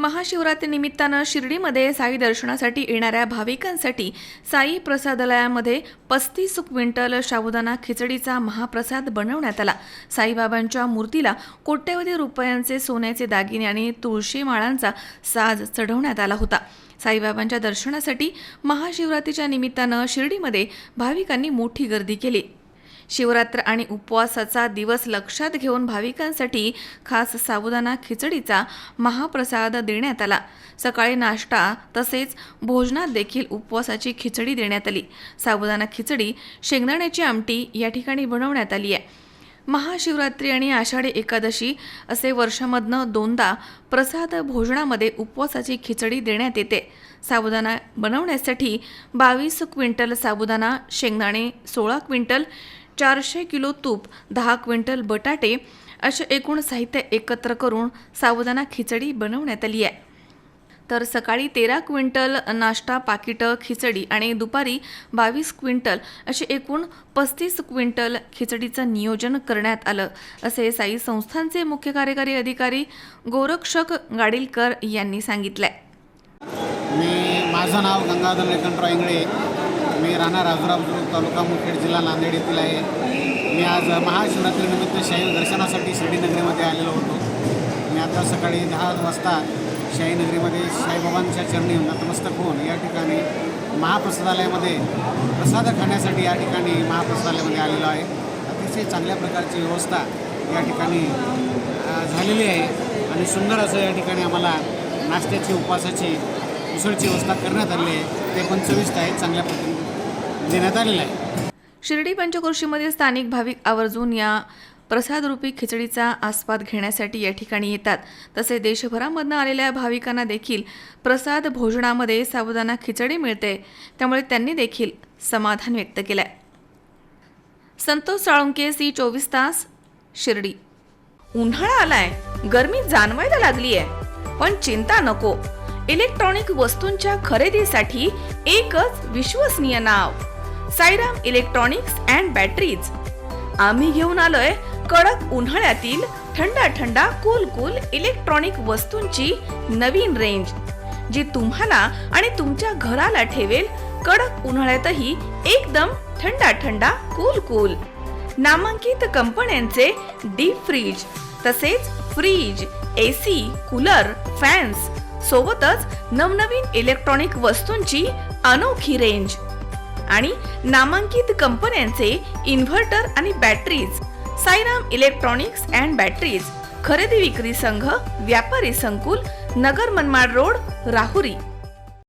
महाशिवरात्री निमित्तानं शिर्डीमध्ये साई दर्शनासाठी येणाऱ्या भाविकांसाठी साई प्रसादालयामध्ये पस्तीस क्विंटल शाबुदाना खिचडीचा महाप्रसाद बनवण्यात आला. साईबाबांच्या मूर्तीला कोट्यवधी रुपयांचे सोन्याचे दागिने आणि तुळशी माळांचा साज चढवण्यात आला होता. साईबाबांच्या दर्शनासाठी महाशिवरात्रीच्या निमित्तानं शिर्डीमध्ये भाविकांनी मोठी गर्दी केली. शिवरात्र आणि उपवासाचा दिवस लक्षात घेऊन भाविकांसाठी खास साबुदाणा खिचडीचा महाप्रसाद देण्यात आला. सकाळी नाश्ता तसेच भोजनात देखील उपवासाची खिचडी देण्यात आली. साबुदाणा खिचडी शेंगदाण्याची आमटी या ठिकाणी बनवण्यात आली आहे. महाशिवरात्री आणि आषाढी एकादशी असे वर्षामधनं दोनदा प्रसाद भोजनामध्ये उपवासाची खिचडी देण्यात येते. साबुदाणा बनवण्यासाठी बावीस क्विंटल साबुदाणा शेंगदाणे सोळा क्विंटल चारशे किलो तूप दहा क्विंटल बटाटे असे एकूण साहित्य एकत्र करून साबुदाणा खिचडी बनवण्यात आली आहे. तर सकाळी तेरा क्विंटल नाश्ता पाकिटं खिचडी आणि दुपारी बावीस क्विंटल असे एकूण पस्तीस क्विंटल खिचडीचं नियोजन करण्यात आलं असे साई संस्थांचे मुख्य कार्यकारी अधिकारी गोरक्षक गाडीलकर यांनी सांगितलं मी माझं नाव गंगाधर लेखनराव इंगळे राहणार राजुराव तालुका मुखेड जिल्हा नांदेड येथील आहे. मी आज महाशिवरात्रीनिमित्त शाही दर्शनासाठी शिर्डीनगरीमध्ये आलेलो होतो. मी आता सकाळी दहा वाजता शाहीनगरीमध्ये साईबाबांच्या चरणी नतमस्तक होऊन या ठिकाणी महाप्रसादालयामध्ये प्रसाद खाण्यासाठी या ठिकाणी महाप्रसादालयामध्ये आलेलो आहे. अतिशय चांगल्या प्रकारची व्यवस्था या ठिकाणी झालेली आहे आणि सुंदर असं या ठिकाणी आम्हाला नाश्त्याची उपवासाची उसळची व्यवस्था करण्यात आली आहे. ते पण चविष्ट आहे चांगल्या पद्धतीने देण्यात आलेला आहे. शिर्डी पंचक्रोशीमधील स्थानिक भाविक आवर्जून या प्रसादरूपी खिचडीचा आस्वाद घेण्यासाठी या ठिकाणी येतात. तसे देशभरामधनं आलेल्या भाविकांना देखील प्रसाद भोजनामध्ये साबुदाणा खिचडी मिळते. त्यामुळे त्यांनी देखील समाधान व्यक्त केलंय. संतोष साळुंके सी चोवीस तास शिर्डी. उन्हाळा आलाय. गर्मी जाणवायला लागली आहे पण चिंता नको. इलेक्ट्रॉनिक वस्तूंच्या खरेदीसाठी एकच विश्वसनीय नाव. Sairam electronics and batteries. आम्ही घेऊन आलोय कडक उन्हाळ्यातील थंडा थंडा कूल कूल इलेक्ट्रॉनिक वस्तूंची नवीन रेंज जी तुम्हाला आणि तुमच्या घराला ठेवेल कडक उन्हाळ्यातही एकदम थंडा थंडा कूल कूल नामांकित कंपन्यांचे डीप फ्रीज तसेच फ्रीज एसी कूलर फॅन्स सोबतच नवनवीन इलेक्ट्रॉनिक वस्तूंची अनोखी रेंज आणि नामांकित कंपन्यांचे इन्व्हर्टर आणि batteries Sairam electronics and batteries खरेदी विक्री संघ व्यापारी संकुल नगर मनमाड रोड राहुरी.